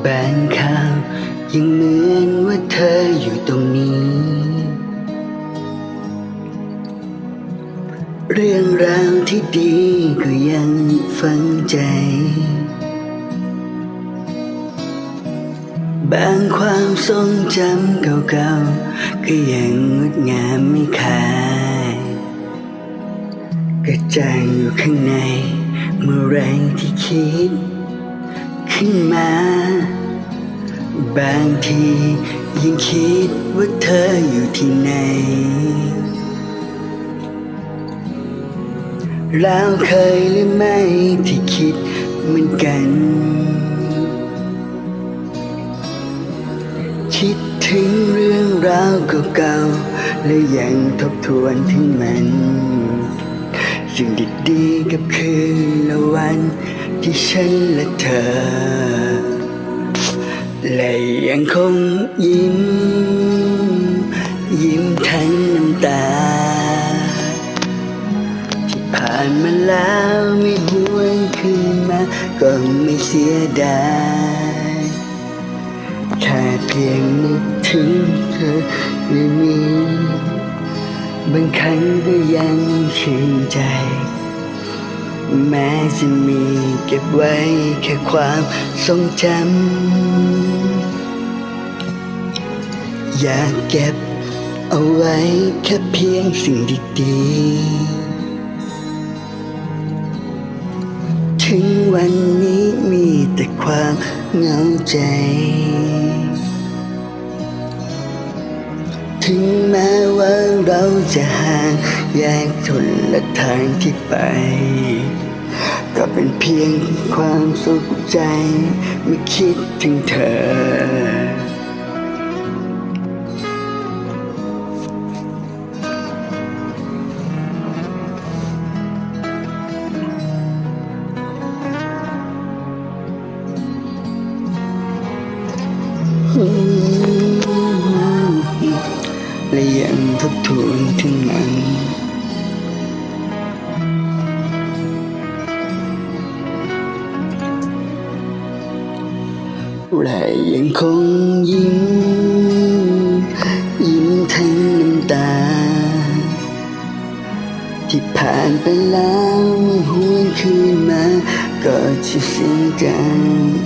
แบงข่าวยังเหมือนว่าเธออยู่ตรงนี้ เรื่องราวที่ดีก็ยังฝังใจ บางความทรงจำเก่าๆ ก็ยังงดงามไม่ขายกระจ่างอยู่ข้างใน เมื่อแรงที่คิด ขึ้นมา บางทียังคิดว่าเธออยู่ที่ไหน แล้วเคยหรือไม่ที่คิดเหมือนกัน คิดถึงเรื่องราวเก่าๆและยังทบทวนถึงมัน สิ่งดีๆกับคืนละวัน ที่ฉันและเธอ และยังคงยิ้ม ยิ้มทั้งน้ำตา ที่ผ่านมาแล้วไม่หวนคืนมา ก็ไม่เสียดายแค่เพียงนึกถึงเธอในนี้บางครั้งก็ยังชื่นใจ แม้จะมีเก็บไว้แค่ความทรงจำอยากเก็บเอาไว้แค่เพียงสิ่งดีๆ ถึงวันนี้มีแต่ความเหงาใจ ถึงแม้ว่าเราจะห่างแยกทนละทางที่ไป ก็เป็นเพียงความสุขใจไม่คิดถึงเธอ และยังทบทวนถึงมันและยังคงยิ้ม ยิ้มทั้งน้ำตา ที่ผ่านไปแล้วหวนคืนมาก็จะเสียใจ